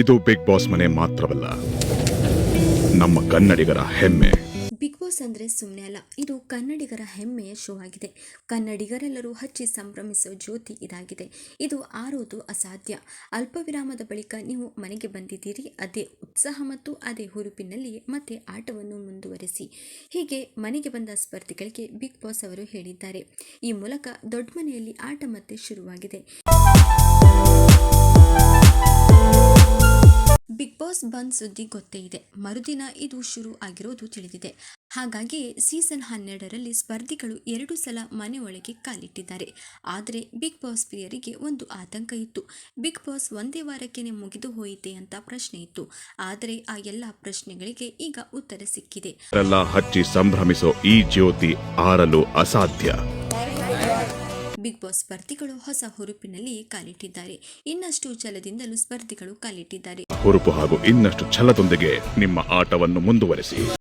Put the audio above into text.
ಇದು big boss ಮನೆ ಮಾತ್ರವಲ್ಲ. ನಮ್ಮ ಕನ್ನಡಿಗರ ಹೆಮ್ಮೆ. ಬಿಗ್ ಬಾಸ್ ಅಂದರೆ ಸುಮ್ಮನೆ ಅಲ್ಲ, ಇದು ಕನ್ನಡಿಗರ ಹೆಮ್ಮೆಯ ಶೋ ಆಗಿದೆ. ಕನ್ನಡಿಗರೆಲ್ಲರೂ ಹಚ್ಚಿ ಸಂಭ್ರಮಿಸೋ ಜ್ಯೋತಿ ಇದಾಗಿದೆ. ಇದು ಆರೋದು ಅಸಾಧ್ಯ. ಅಲ್ಪ ವಿರಾಮದ ಬಳಿಕ ನೀವು ಮನೆಗೆ ಬಂದಿದ್ದೀರಿ, ಅದೇ ಉತ್ಸಾಹ ಮತ್ತು ಅದೇ ಹುರುಪಿನಲ್ಲಿ ಮತ್ತೆ ಆಟವನ್ನು ಮುಂದುವರಿಸಿ. ಹೀಗೆ ಮನೆಗೆ ಬಂದ ಸ್ಪರ್ಧಿಗಳಿಗೆ ಬಿಗ್ ಬಾಸ್ ಅವರು ಹೇಳಿದ್ದಾರೆ. ಈ ಮೂಲಕ ದೊಡ್ಡ ಮನೆಯಲ್ಲಿ ಆಟ ಮತ್ತೆ ಶುರುವಾಗಿದೆ. ಬಂದ್ ಸುದ್ದಿ ಗೊತ್ತೇ ಇದೆ. ಮರುದಿನ ಇದು ಶುರು ಆಗಿರೋದು ತಿಳಿದಿದೆ. ಹಾಗಾಗಿ ಸೀಸನ್ ಹನ್ನೆರಡರಲ್ಲಿ ಸ್ಪರ್ಧಿಗಳು ಎರಡು ಸಲ ಮನೆ ಒಳಗೆ ಕಾಲಿಟ್ಟಿದ್ದಾರೆ. ಆದರೆ ಬಿಗ್ ಬಾಸ್ ಪ್ರಿಯರಿಗೆ ಒಂದು ಆತಂಕ ಇತ್ತು. ಬಿಗ್ ಬಾಸ್ ಒಂದೇ ವಾರಕ್ಕೇನೆ ಮುಗಿದು ಹೋಯಿತೆ ಅಂತ ಪ್ರಶ್ನೆ ಇತ್ತು. ಆದರೆ ಆ ಎಲ್ಲ ಪ್ರಶ್ನೆಗಳಿಗೆ ಈಗ ಉತ್ತರ ಸಿಕ್ಕಿದೆ. ಹಚ್ಚಿ ಸಂಭ್ರಮಿಸೋ ಈ ಜ್ಯೋತಿ ಆರಲು ಅಸಾಧ್ಯ. ಬಿಗ್ ಬಾಸ್ ಸ್ಪರ್ಧಿಗಳು ಹೊಸ ಹುರುಪಿನಲ್ಲಿ ಕಾಲಿಟ್ಟಿದ್ದಾರೆ. ಇನ್ನಷ್ಟು ಛಲದಿಂದಲೂ ಸ್ಪರ್ಧಿಗಳು ಕಾಲಿಟ್ಟಿದ್ದಾರೆ. ಹುರುಪು ಹಾಗೂ ಇನ್ನಷ್ಟು ಛಲದೊಂದಿಗೆ ನಿಮ್ಮ ಆಟವನ್ನು ಮುಂದುವರಿಸಿ.